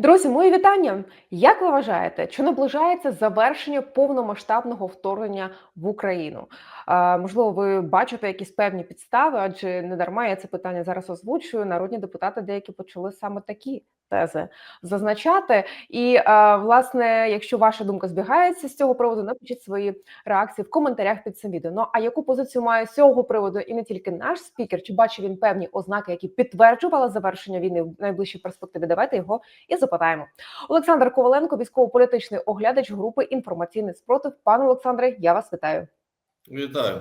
Друзі, мої вітання. Як ви вважаєте, чи наближається завершення повномасштабного вторгнення в Україну? Е, можливо, ви бачите якісь певні підстави, адже не дарма я це питання зараз озвучую. Народні депутати деякі почали саме такі тези зазначати. І власне, якщо ваша думка збігається з цього приводу, напишіть свої реакції в коментарях під цим відео. Ну а яку позицію має з цього приводу і не тільки наш спікер, чи бачив він певні ознаки, які підтверджували завершення війни в найближчій перспективі? Давайте його і запитаємо. Олександр Коваленко, військово-політичний оглядач групи інформаційний спротив. Пане Олександре, я вас вітаю. Вітаю.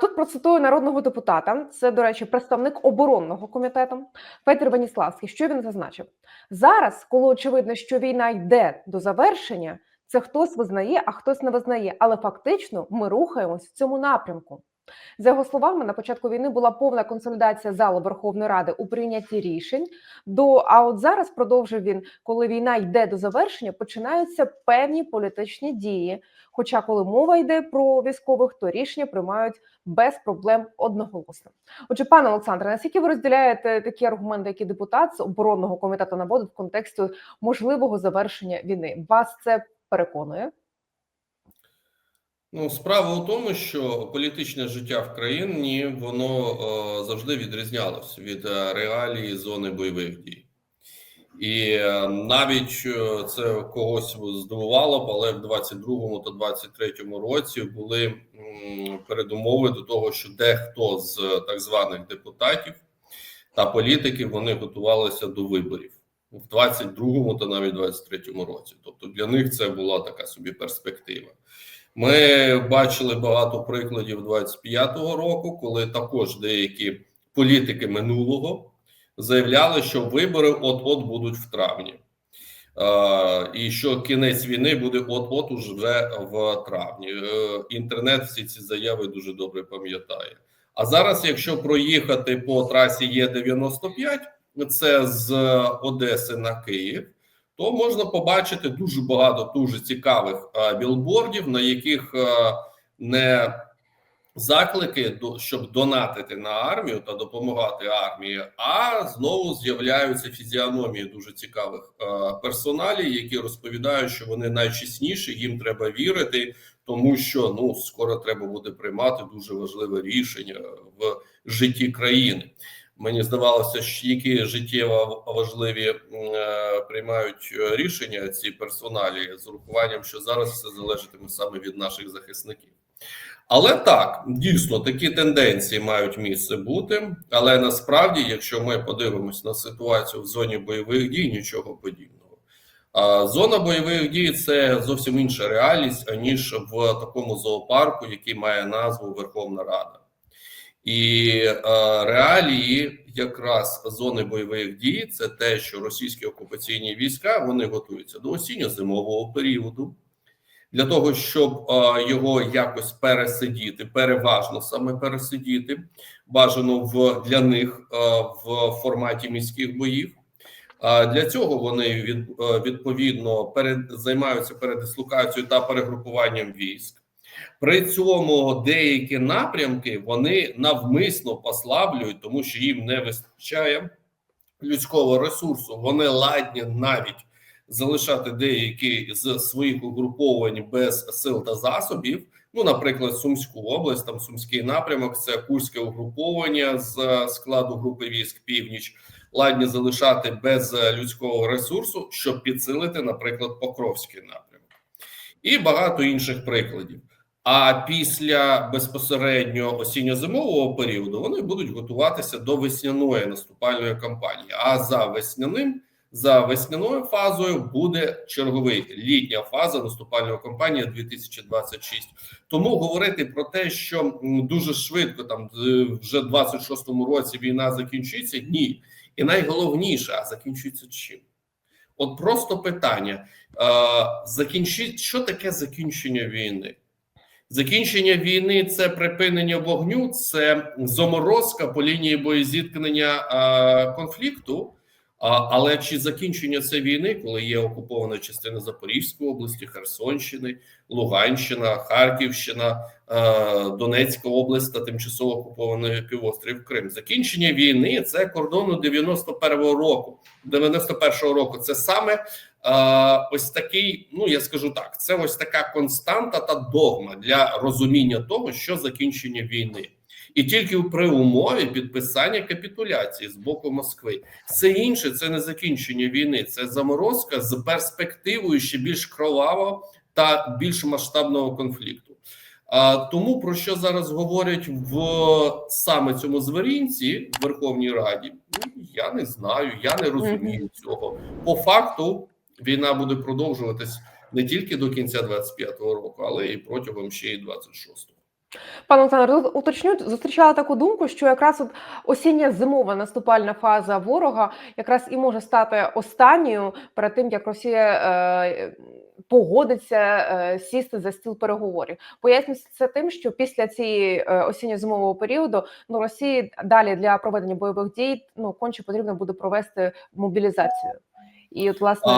Тут процитую народного депутата. Це, до речі, представник оборонного комітету Петр Ваніславський. Що він зазначив зараз, коли очевидно, що війна йде до завершення, це хтось визнає, а хтось не визнає. Але фактично ми рухаємось в цьому напрямку. За його словами, на початку війни була повна консолідація залу Верховної Ради у прийнятті рішень. До а от зараз продовжив він, коли війна йде до завершення, починаються певні політичні дії. Хоча, коли мова йде про військових, то рішення приймають без проблем одноголосно. Отже, пане Олександре, наскільки ви розділяєте такі аргументи, які депутат з оборонного комітету наводить в контексті можливого завершення війни? Вас це переконує? Ну, справа у тому, що політичне життя в країні воно е, завжди відрізнялося від е, реалії зони бойових дій. І е, навіть е, це когось здивувало але в 22-му та 23-му році були передумови до того, що дехто з так званих депутатів та політиків вони готувалися до виборів в 22-му та навіть 23-му році. Тобто для них це була така собі перспектива. Ми бачили багато прикладів 25-го року, коли також деякі політики минулого заявляли, що вибори от-от будуть в травні, е, і що кінець війни буде от-от уже в травні. Е, інтернет всі ці заяви дуже добре пам'ятає. А зараз, якщо проїхати по трасі Є95, це з Одеси на Київ то можна побачити дуже багато дуже цікавих а, білбордів, на яких не заклики до щоб донатити на армію та допомагати армії, а знову з'являються фізіономії дуже цікавих а, персоналів, які розповідають, що вони найчесніші, їм треба вірити, тому що ну скоро треба буде приймати дуже важливе рішення в житті країни. Мені здавалося, що які життєво важливі е, приймають рішення ці персоналі з урахуванням, що зараз все залежатиме саме від наших захисників. Але так дійсно такі тенденції мають місце бути. Але насправді, якщо ми подивимось на ситуацію в зоні бойових дій, нічого подібного. А зона бойових дій це зовсім інша реальність аніж в такому зоопарку, який має назву Верховна Рада. І е, реалії якраз зони бойових дій це те, що російські окупаційні війська вони готуються до осінньо-зимового періоду для того, щоб його якось пересидіти, переважно саме пересидіти, бажано в для них в форматі міських боїв. А для цього вони від, відповідно перед займаються передислокацією та перегрупуванням військ. При цьому деякі напрямки вони навмисно послаблюють, тому що їм не вистачає людського ресурсу. Вони ладні навіть залишати деякі з своїх угруповань без сил та засобів. Ну, наприклад, Сумську область, там Сумський напрямок, це Курське угруповання з складу групи військ Північ, ладні залишати без людського ресурсу, щоб підсилити, наприклад, Покровський напрямок, і багато інших прикладів. А після безпосередньо осінньо-зимового періоду вони будуть готуватися до весняної наступальної кампанії. А за весняним за весняною фазою буде черговий літня фаза наступальної кампанії 2026. Тому говорити про те, що дуже швидко там вже в 26-му році війна закінчиться. Ні, і найголовніше, а закінчується чим? От просто питання: закінчить що таке закінчення війни? Закінчення війни це припинення вогню, це заморозка по лінії боєзіткнення конфлікту. А, але чи закінчення цієї війни, коли є окупована частина Запорізької області, Херсонщини, Луганщина, Харківщина, е, Донецька область та тимчасово окупований півострів Крим? Закінчення війни це кордону 91-го року. 91-го року це саме е, ось такий. Ну я скажу так: це ось така константа та догма для розуміння того, що закінчення війни. І тільки при умові підписання капітуляції з боку Москви, все інше це не закінчення війни, це заморозка з перспективою ще більш кровавого та більш масштабного конфлікту. А тому про що зараз говорять в саме цьому звірінці в Верховній Раді, ну, я не знаю, я не розумію цього. По факту війна буде продовжуватись не тільки до кінця 25-го року, але і протягом ще й 26-го. Пане Олександр, уточню, зустрічала таку думку, що якраз от осіння зимова наступальна фаза ворога якраз і може стати останньою перед тим, як Росія е, погодиться е, сісти за стіл переговорів. Пояснюється це тим, що після цієї е, осінньо-зимового періоду ну Росії далі для проведення бойових дій ну конче потрібно буде провести мобілізацію. І от власне.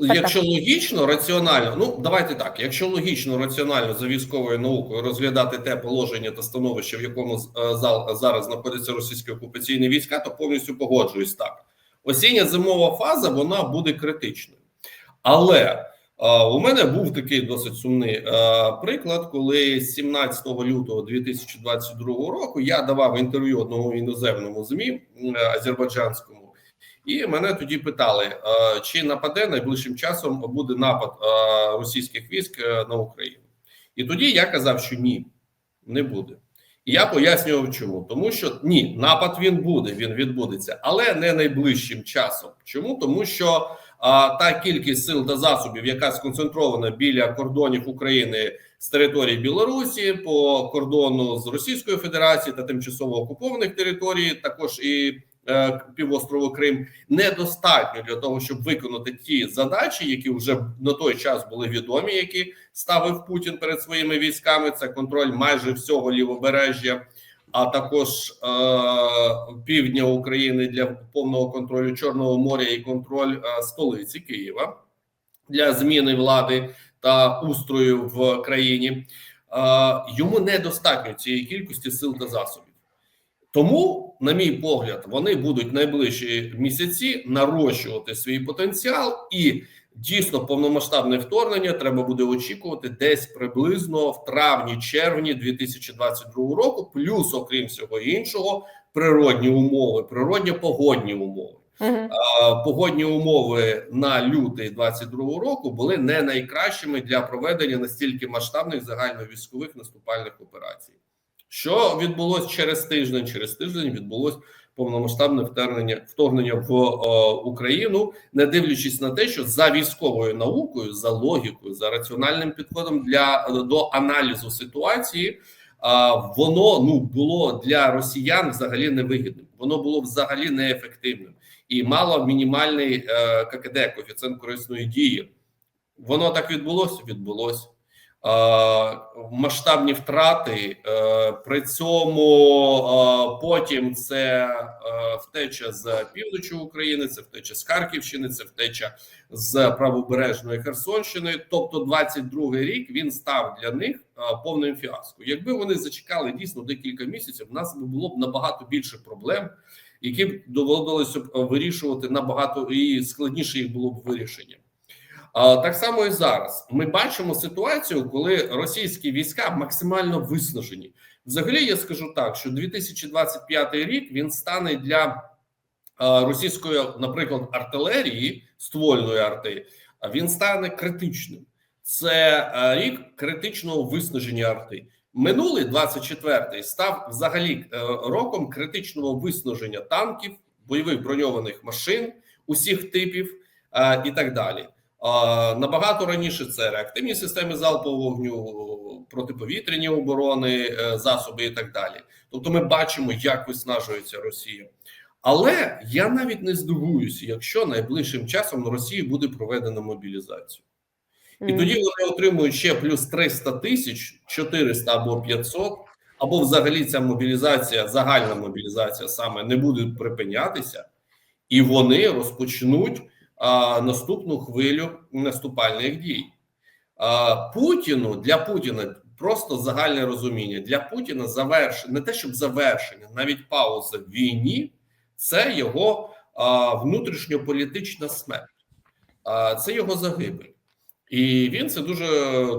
Якщо логічно, раціонально, ну давайте так. Якщо логічно, раціонально за військовою наукою розглядати те положення та становище, в якому е, зал зараз знаходяться російські окупаційні війська, то повністю погоджуюсь так. Осіння зимова фаза вона буде критичною, але а, у мене був такий досить сумний а, приклад, коли 17 лютого 2022 року я давав інтерв'ю одному іноземному змі азербайджанському. І мене тоді питали, чи нападе найближчим часом буде напад російських військ е, на Україну, і тоді я казав, що ні, не буде. І я пояснював, чому тому, що ні, напад він буде, він відбудеться, але не найближчим часом. Чому тому, що а, та кількість сил та засобів, яка сконцентрована біля кордонів України з території Білорусі по кордону з Російською Федерацією та тимчасово окупованих територій, також і півострову Крим недостатньо для того, щоб виконати ті задачі, які вже на той час були відомі, які ставив Путін перед своїми військами. Це контроль майже всього лівобережжя, а також е, півдня України для повного контролю Чорного моря і контроль е, столиці Києва для зміни влади та устрою в країні. Е, йому недостатньо цієї кількості сил та засобів. Тому, на мій погляд, вони будуть найближчі місяці нарощувати свій потенціал, і дійсно повномасштабне вторгнення треба буде очікувати десь приблизно в травні-червні 2022 року. Плюс, окрім всього іншого, природні умови, природні погодні умови. Uh -huh. Погодні умови на лютий 22 року були не найкращими для проведення настільки масштабних загальновійськових наступальних операцій. Що відбулося через тиждень? Через тиждень відбулось повномасштабне вторгнення вторгнення в е, Україну, не дивлячись на те, що за військовою наукою, за логікою, за раціональним підходом для до аналізу ситуації, е, воно ну було для росіян взагалі невигідним. Воно було взагалі неефективним і мало мінімальний е, ККД коефіцієнт корисної дії. Воно так відбулося. Відбулося масштабні втрати. Е, при цьому потім це е, втеча з півночі України, це втеча з Харківщини, це втеча з правобережної Херсонщини. Тобто, 22-й рік він став для них повним фіаско. Якби вони зачекали дійсно декілька місяців, у нас було б набагато більше проблем. Які б доводилося б вирішувати набагато і складніше їх було б вирішення. Так само і зараз ми бачимо ситуацію, коли російські війська максимально виснажені. Взагалі, я скажу так, що 2025 рік він стане для російської, наприклад, артилерії ствольної арти, він стане критичним. Це рік критичного виснаження арти. Минулий 24-й став взагалі е, роком критичного виснаження танків, бойових броньованих машин усіх типів і так далі. Набагато раніше це реактивні системи залпового вогню, протиповітряні оборони, е, засоби і так далі. Тобто, ми бачимо, як виснажується Росія. Але я навіть не здивуюся, якщо найближчим часом на Росії буде проведена мобілізація, і тоді вони отримують ще плюс 300 тисяч, 400 або 500, або взагалі ця мобілізація, загальна мобілізація саме не буде припинятися. і вони розпочнуть наступну хвилю наступальних дій. Путіну для Путіна просто загальне розуміння для Путіна завершення не те, щоб завершення, навіть пауза в війні це його внутрішньополітична смерть, це його загибель, і він це дуже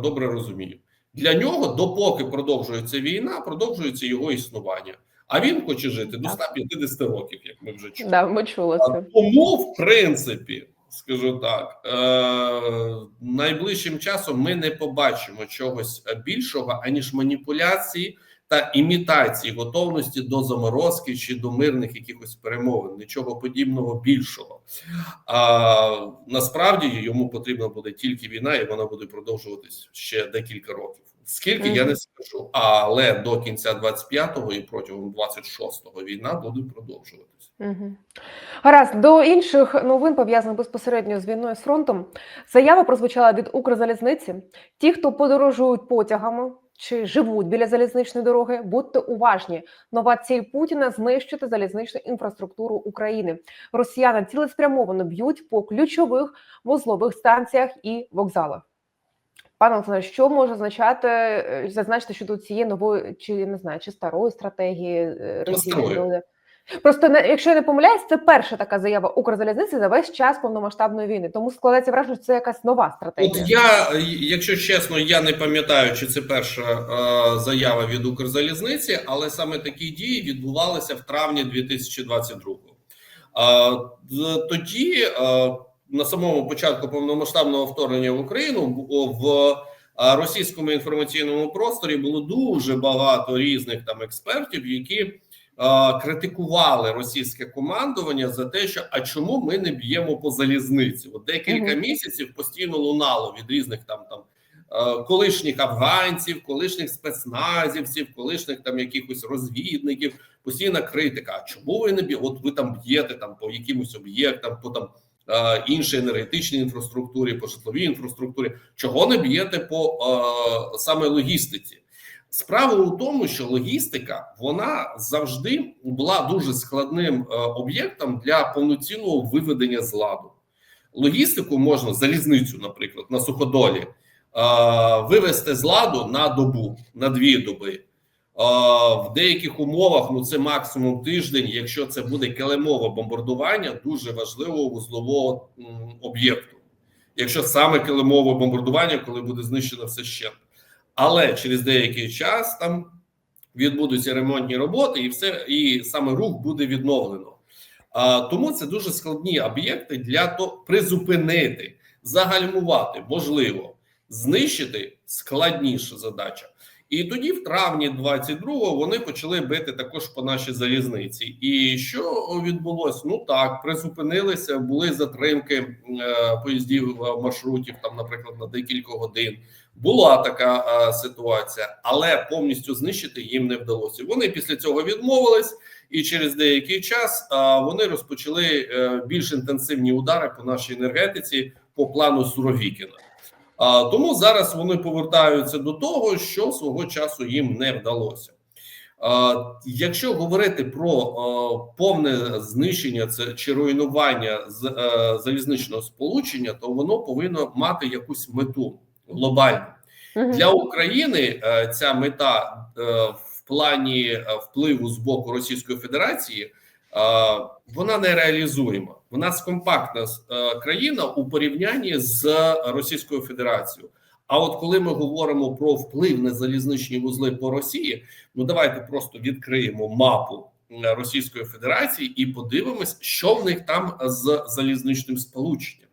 добре розуміє. Для нього, допоки продовжується війна, продовжується його існування. А він хоче жити до 150 років, як ми вже чули. Да, ми чули це. Тому, в принципі, скажу так, е- найближчим часом ми не побачимо чогось більшого, аніж маніпуляції та імітації готовності до заморозки чи до мирних якихось перемовин. Нічого подібного більшого. А насправді йому потрібна буде тільки війна, і вона буде продовжуватись ще декілька років. Скільки я не скажу, але до кінця 25-го і протягом 26-го війна буде продовжуватись. Угу. Гаразд, до інших новин пов'язаних безпосередньо з війною з фронтом. Заява прозвучала від Укрзалізниці. Ті, хто подорожують потягами чи живуть біля залізничної дороги, будьте уважні. Нова ціль Путіна знищити залізничну інфраструктуру України. Росіяни цілеспрямовано б'ють по ключових вузлових станціях і вокзалах. Пане Олександре, що може означати е, зазначити щодо цієї нової, чи не знаю, чи старої стратегії е, Росії? Просто якщо я не помиляюсь, це перша така заява Укрзалізниці за весь час повномасштабної війни. Тому складається враження, що це якась нова стратегія. От я, якщо чесно, я не пам'ятаю, чи це перша е, заява від Укрзалізниці, але саме такі дії відбувалися в травні 2022-го. Е, з- тоді, е, на самому початку повномасштабного вторгнення в Україну, в російському інформаційному просторі було дуже багато різних там експертів, які критикували російське командування за те, що а чому ми не б'ємо по залізниці? От декілька місяців постійно лунало від різних там там колишніх афганців, колишніх спецназівців, колишніх там якихось розвідників. Постійна критика. А чому ви не б'єте? От ви там б'єте там по якимось об'єктам, по там іншій енергетичній інфраструктурі, по житловій інфраструктурі. Чого не б'єте по е, саме логістиці? Справа у тому, що логістика вона завжди була дуже складним е, об'єктом для повноцінного виведення з ладу. Логістику можна залізницю, наприклад, на суходолі е, вивести з ладу на добу, на дві доби. В деяких умовах ну це максимум тиждень. Якщо це буде килимове бомбардування, дуже важливого вузлового об'єкту. Якщо саме килимове бомбардування, коли буде знищено все ще. Але через деякий час там відбудуться ремонтні роботи, і все, і саме рух буде відновлено. А, тому це дуже складні об'єкти для того призупинити, загальмувати, можливо, знищити складніша задача. І тоді, в травні 22-го, вони почали бити також по нашій залізниці. І що відбулося? Ну так, призупинилися, були затримки е, поїздів е, маршрутів, там, наприклад, на декілька годин. Була така е, ситуація, але повністю знищити їм не вдалося. Вони після цього відмовились, і через деякий час е, вони розпочали е, більш інтенсивні удари по нашій енергетиці по плану Суровікіна. Тому зараз вони повертаються до того, що свого часу їм не вдалося. Якщо говорити про повне знищення це чи руйнування е, залізничного сполучення, то воно повинно мати якусь мету глобальну. Для України е, ця мета е, в плані впливу з боку Російської Федерації вона не реалізуєма. В нас компактна е, країна у порівнянні з Російською Федерацією. А от коли ми говоримо про вплив на залізничні вузли по Росії, ну давайте просто відкриємо мапу е, Російської Федерації і подивимось, що в них там з залізничним сполученням.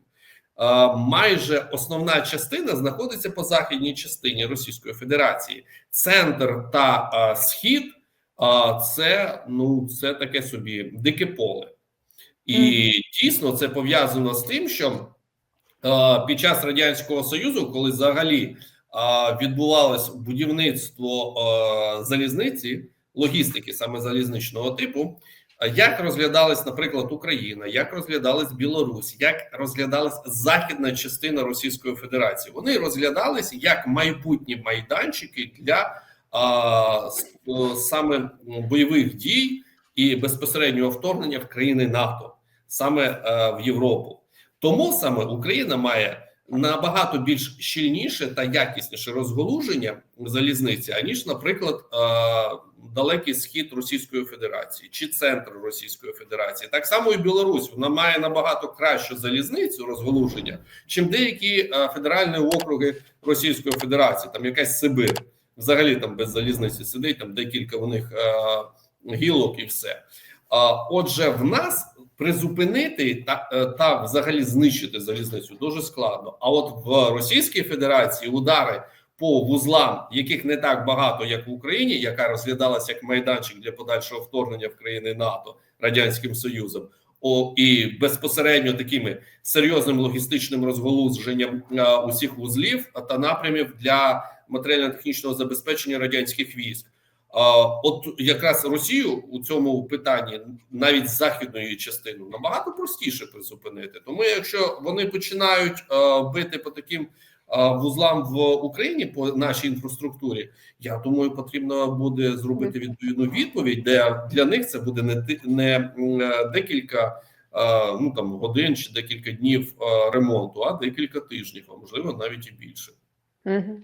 Е, майже основна частина знаходиться по західній частині Російської Федерації. Центр та схід е, це ну це таке собі дике поле, і дійсно це пов'язано з тим, що е, під час радянського союзу, коли взагалі е, відбувалось будівництво е, залізниці, логістики саме залізничного типу. А Як розглядалась, наприклад, Україна, як розглядалась Білорусь, як розглядалась західна частина Російської Федерації? Вони розглядалися як майбутні майданчики для а, саме бойових дій і безпосереднього вторгнення в країни НАТО. саме е, в Європу. Тому саме Україна має набагато більш щільніше та якісніше розголуження залізниці, аніж, наприклад, е, далекий схід Російської Федерації чи центр Російської Федерації. Так само і Білорусь вона має набагато кращу залізницю розголуження, чим деякі е, федеральні округи Російської Федерації, там якась Сибир, взагалі там без залізниці сидить, там декілька у них е, гілок і все. Отже, в нас призупинити та, е, та взагалі знищити залізницю дуже складно. А от в Російській Федерації удари по вузлам, яких не так багато, як в Україні, яка розглядалася як майданчик для подальшого вторгнення в країни НАТО радянським Союзом. О, і безпосередньо такими серйозним логістичним розголуженням е, усіх вузлів та напрямів для матеріально-технічного забезпечення радянських військ. От якраз Росію у цьому питанні, навіть з західної частини, набагато простіше призупинити. Тому, якщо вони починають бити по таким вузлам в Україні по нашій інфраструктурі, я думаю, потрібно буде зробити відповідну відповідь, де для них це буде не не декілька. Ну там годин чи декілька днів ремонту, а декілька тижнів, а можливо навіть і більше. Угу.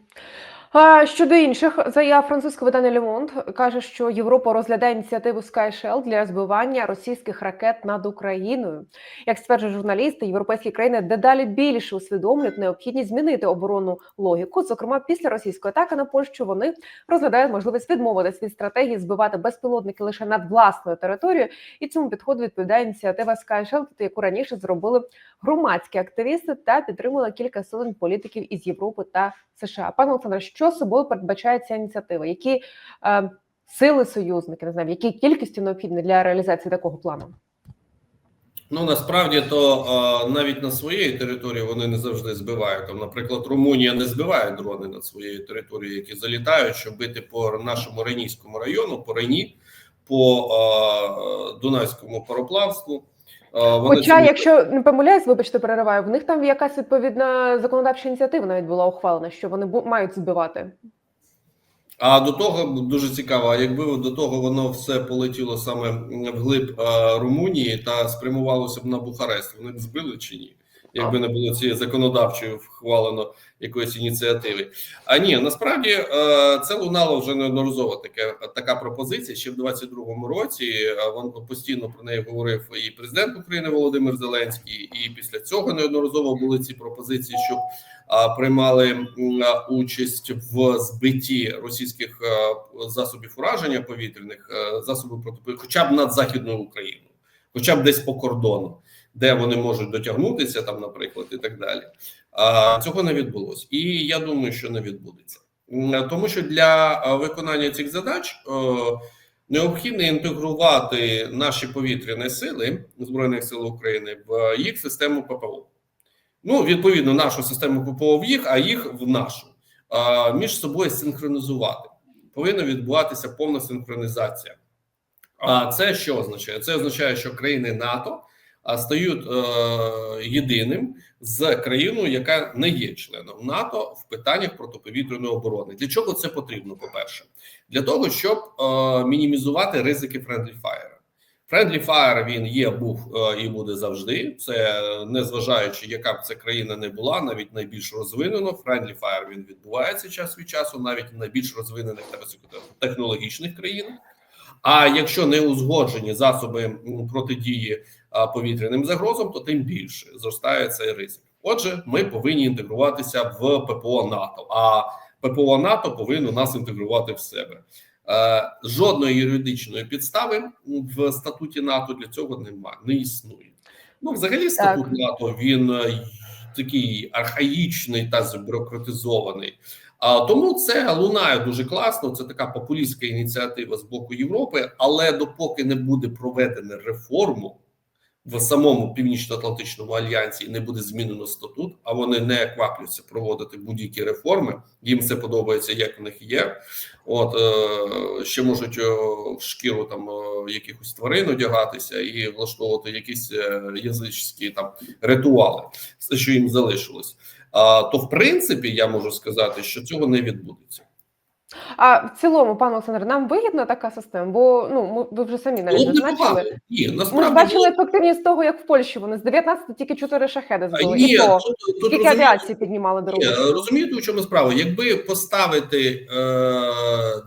Щодо інших заяв французьке видання Monde каже, що Європа розглядає ініціативу Sky для збивання російських ракет над Україною. Як стверджують журналісти, європейські країни дедалі більше усвідомлюють необхідність змінити оборонну логіку. Зокрема, після російської атаки на Польщу вони розглядають можливість відмовитись від стратегії збивати безпілотники лише над власною територією. І цьому підходу відповідає ініціатива Sky яку раніше зробили громадські активісти та підтримали кілька силен політиків із Європи та США. Пане Олександре, що собою передбачає ця ініціатива? Які е, сили союзники не знаю, які кількості необхідні для реалізації такого плану? Ну насправді то е, навіть на своїй території вони не завжди збивають. Там, наприклад, Румунія не збиває дрони над своєю територією, які залітають, щоб бити по нашому Ренійському району, по Рені, по е, Дунайському пароплавству. Вони Хоча, це- якщо не помиляюсь, вибачте, перериваю, в них там якась відповідна законодавча ініціатива навіть була ухвалена, що вони бу- мають збивати. А до того дуже цікаво, якби до того воно все полетіло саме вглиб е, Румунії та спрямувалося б на Бухарест, вони б збили чи ні? Якби не було цієї законодавчої вхвалено якоїсь ініціативи. А ні, насправді е, це лунало вже неодноразово таке така пропозиція. Ще в 22-му році е, він постійно про неї говорив і президент України Володимир Зеленський, і після цього неодноразово були ці пропозиції, щоб приймали участь в збитті російських е, засобів ураження повітряних е, засобів протиповітря, хоча б над західною Україною, хоча б десь по кордону, де вони можуть дотягнутися, там, наприклад, і так далі. А цього не відбулося, і я думаю, що не відбудеться, тому що для виконання цих задач. Необхідно інтегрувати наші повітряні сили збройних сил України в їх систему ППО. Ну, відповідно, нашу систему ППО в їх, а їх в нашу. Між собою синхронізувати. Повинна відбуватися повна синхронізація. А це що означає? Це означає, що країни НАТО а, стають е, єдиним з країною, яка не є членом НАТО в питаннях протиповітряної оборони. Для чого це потрібно? По перше, для того, щоб е, мінімізувати ризики friendly fire. Friendly Fire він є, був е, і буде завжди. Це не зважаючи, яка б це країна не була, навіть найбільш розвинено. Friendly Fire він відбувається час від часу, навіть в найбільш розвинених та високотехнологічних країнах. А якщо не узгоджені засоби протидії повітряним загрозам, то тим більше зростає цей ризик. Отже, ми повинні інтегруватися в ППО НАТО. А ППО НАТО повинно нас інтегрувати в себе. Е, Жодної юридичної підстави в статуті НАТО для цього немає, не існує. Ну, взагалі, статут НАТО він е, такий архаїчний та забюрократизований. А тому це лунає дуже класно. Це така популістська ініціатива з боку Європи, але допоки не буде проведена реформу в самому північно-атлантичному альянсі не буде змінено статут, а вони не квапляться проводити будь-які реформи. Їм це подобається, як в них є. От е, ще можуть е, в шкіру там е, якихось тварин одягатися і влаштовувати якісь е, язичські там ритуали, все, що їм залишилось. А то, в принципі, я можу сказати, що цього не відбудеться. А в цілому, пане Олександре, нам вигідна така система? Бо ну ми ви вже самі навіть Було зазначили. Ні, Ми насправді бачили було- ефективність того, як в Польщі вони з 19 тільки 4 шахеди збили. ні, І то тут, тут розумієте, авіації піднімали Ні, розумієте, у чому справа? Якби поставити е,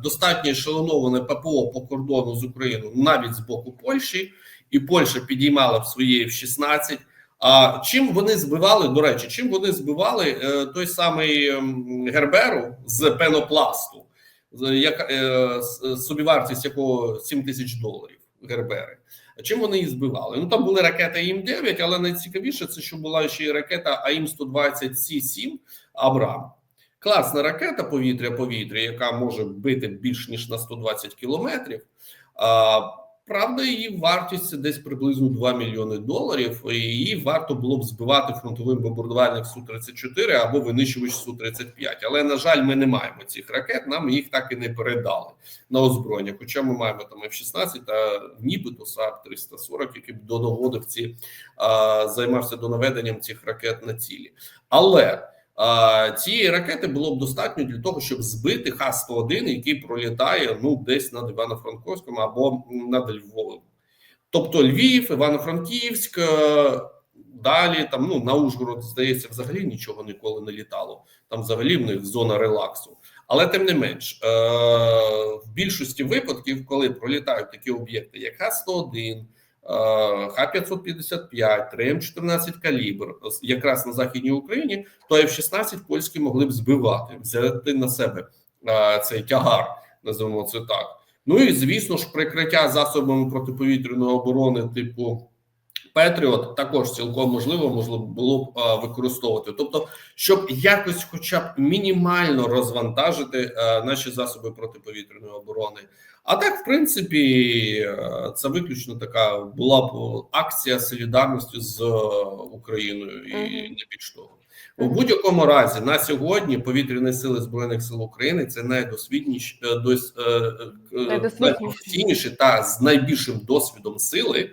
достатньо ешелоноване ППО по кордону з Україною навіть з боку Польщі, і Польща підіймала б свої F-16, а чим вони збивали, до речі, чим вони збивали е, той самий ем, Герберу з пенопласту, як, е, собівартість якого 7 тисяч доларів Гербери. Чим вони її збивали? Ну там були ракети ім 9 але найцікавіше це, що була ще й ракета АІМ-120 Сі 7 Абрам. Класна ракета повітря-повітря, яка може бити більш ніж на 120 кілометрів. Правда, її вартість це десь приблизно 2 мільйони доларів. І її варто було б збивати фронтовим бомбардувальник Су-34 або винищувач Су-35. Але на жаль, ми не маємо цих ракет. Нам їх так і не передали на озброєння. Хоча ми маємо там F-16 та нібито САП 340, який б донаводив ці а, займався до наведенням цих ракет на цілі. Але цієї ракети було б достатньо для того, щоб збити Х-101, який пролітає ну десь над Івано-Франковськом або над Львовом. Тобто Львів, Івано-Франківськ, е, далі там ну на Ужгород, здається, взагалі нічого ніколи не літало. Там взагалі в них зона релаксу. Але тим не менш, е, в більшості випадків, коли пролітають такі об'єкти, як Х-101, е, Х-555, 3М14 калібр, якраз на західній Україні, то F-16 польські могли б збивати, взяти на себе цей тягар, називаємо це так. Ну і звісно ж, прикриття засобами протиповітряної оборони, типу Петріот, також цілком можливо можливо було б використовувати. Тобто, щоб якось, хоча б мінімально розвантажити наші засоби протиповітряної оборони. А так, в принципі, е, це виключно така була б акція солідарності з е, Україною і не більш того. У будь-якому разі на сьогодні повітряні сили збройних сил України це найдосвідніші е, дос, е, е, та з найбільшим досвідом сили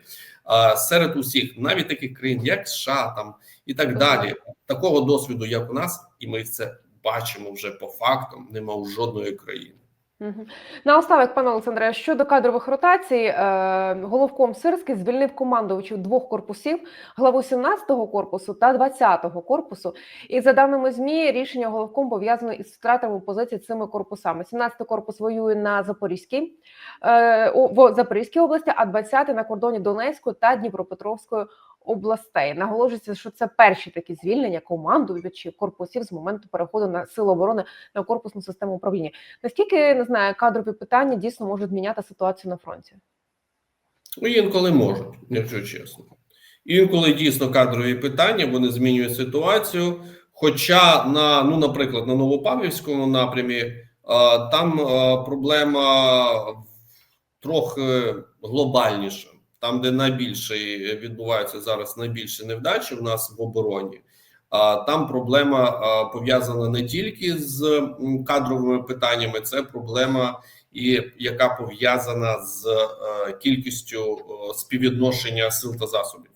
серед усіх, навіть таких країн, як США, там і так далі. Такого досвіду, як у нас, і ми це бачимо вже по фактам. Нема у жодної країни. Мгм. Наостанок, пане Олександре, щодо кадрових ротацій, е, головком Сирський звільнив командувачів двох корпусів, главу 17-го корпусу та 20-го корпусу. І за даними змі, рішення головком пов'язано із втратами позицій цими корпусами. 17-й корпус воює на Запорізькій е, в Запорізькій області, а 20-й на кордоні Донецької та Дніпропетровської областей. Наголошується, що це перші такі звільнення командувачів корпусів з моменту переходу на сили оборони на корпусну систему управління. Наскільки не знаю, кадрові питання дійсно можуть зміняти ситуацію на фронті? Ну, інколи можуть, якщо чесно. Інколи дійсно кадрові питання вони змінюють ситуацію. Хоча на, ну, наприклад, на Новопавлівському напрямі там проблема трохи глобальніша. Там, де найбільше відбуваються зараз найбільші невдачі в нас в обороні. А там проблема пов'язана не тільки з кадровими питаннями, це проблема і яка пов'язана з е, кількістю співвідношення сил та засобів.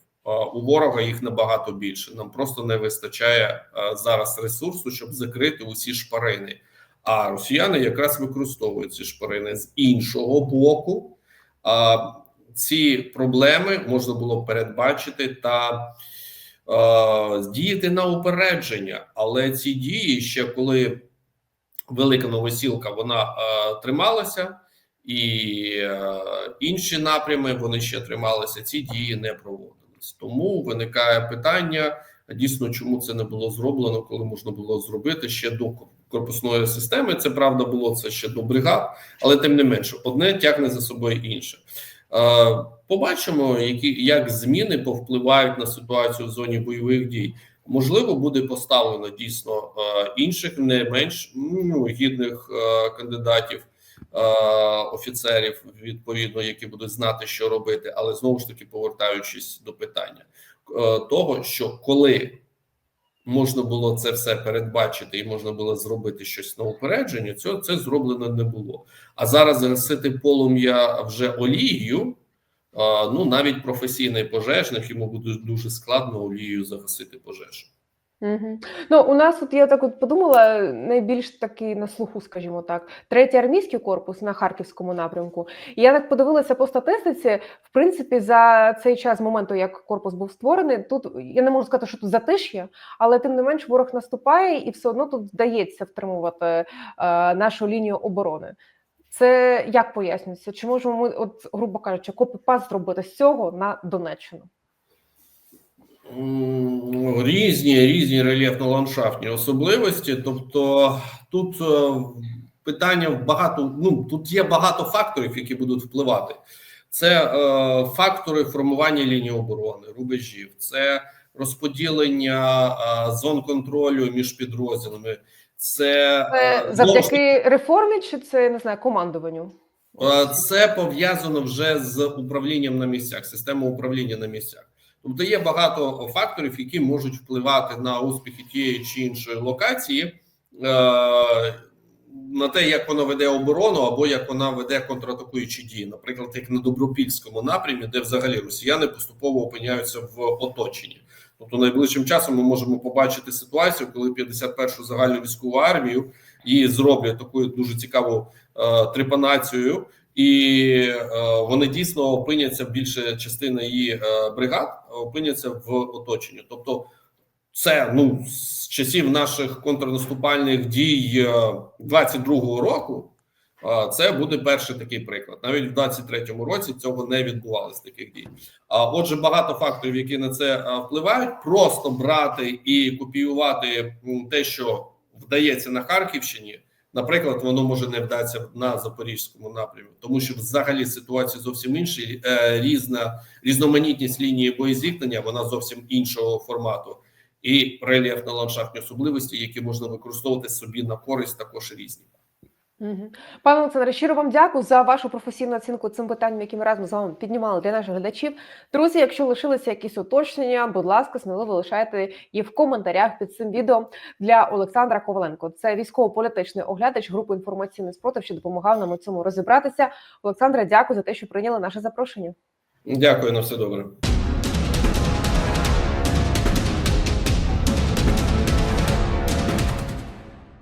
У ворога їх набагато більше. Нам просто не вистачає е, зараз ресурсу, щоб закрити усі шпарини. А росіяни якраз використовують ці шпарини з іншого боку. Ці проблеми можна було передбачити та е, діяти на упередження, але ці дії ще коли велика новосілка вона е, трималася, і е, інші напрями вони ще трималися. Ці дії не проводились. Тому виникає питання: дійсно, чому це не було зроблено, коли можна було зробити ще до корпусної системи. Це правда було це ще до бригад, але тим не менше, одне тягне за собою інше. Е, Побачимо, які як зміни повпливають на ситуацію в зоні бойових дій. Можливо, буде поставлено дійсно е, інших не менш ну, гідних е, кандидатів, офіцерів, відповідно, які будуть знати, що робити, але знову ж таки повертаючись до питання того, що коли можна було це все передбачити і можна було зробити щось на упередження, цього це зроблено не було. А зараз гасити полум'я вже олією. Ну, навіть професійний пожежник йому буде дуже складно олією загасити пожежу. Угу. Ну, у нас от я так от подумала, найбільш такий на слуху, скажімо так, третій армійський корпус на харківському напрямку. І я так подивилася по статистиці. В принципі, за цей час з моменту, як корпус був створений, тут я не можу сказати, що тут затиш'я, але тим не менш ворог наступає, і все одно тут вдається втримувати е, нашу лінію оборони. Це як пояснюється? Чи можемо ми, от грубо кажучи, копіпаст зробити з цього на Донеччину? Різні різні рельєфно-ландшафтні особливості. Тобто тут е, питання багато. Ну тут є багато факторів, які будуть впливати. Це е, фактори формування лінії оборони, рубежів, це розподілення е, зон контролю між підрозділами. Це, е, завдяки реформі, чи це не знаю, командуванню? Е, Це пов'язано вже з управлінням на місцях, системою управління на місцях. Тобто є багато факторів, які можуть впливати на успіхи тієї чи іншої локації, е, на те, як вона веде оборону, або як вона веде контратакуючі дії, наприклад, як на Добропільському напрямі, де взагалі росіяни поступово опиняються в оточенні. Тобто, найближчим часом ми можемо побачити ситуацію, коли 51-шу загальну військову армію її зроблять такою дуже цікавою е, трепанацією, і е, вони дійсно опиняться більше частина її е, бригад опиняться в оточенні. Тобто, це ну з часів наших контрнаступальних дій е, 22-го року. е, Це буде перший такий приклад. Навіть в 23-му році цього не відбувалося таких дій. А отже, багато факторів, які на це е, впливають, просто брати і копіювати те, що вдається на Харківщині. Наприклад, воно може не вдатися на запорізькому напрямі, тому що взагалі ситуація зовсім інша. Е, Різна різноманітність лінії боєзіткнення, вона зовсім іншого формату, і рельєфно-ландшафтні особливості, які можна використовувати собі на користь, також різні. Пане Олександре, щиро вам дякую за вашу професійну оцінку цим питанням, які ми разом з вами піднімали для наших глядачів. Друзі, якщо лишилися якісь уточнення, будь ласка, сміливо лишайте їх в коментарях під цим відео для Олександра Коваленко. Це військово-політичний оглядач групи інформаційний спротив, що допомагав нам у цьому розібратися. Олександра, дякую за те, що прийняли наше запрошення. Дякую на все добре.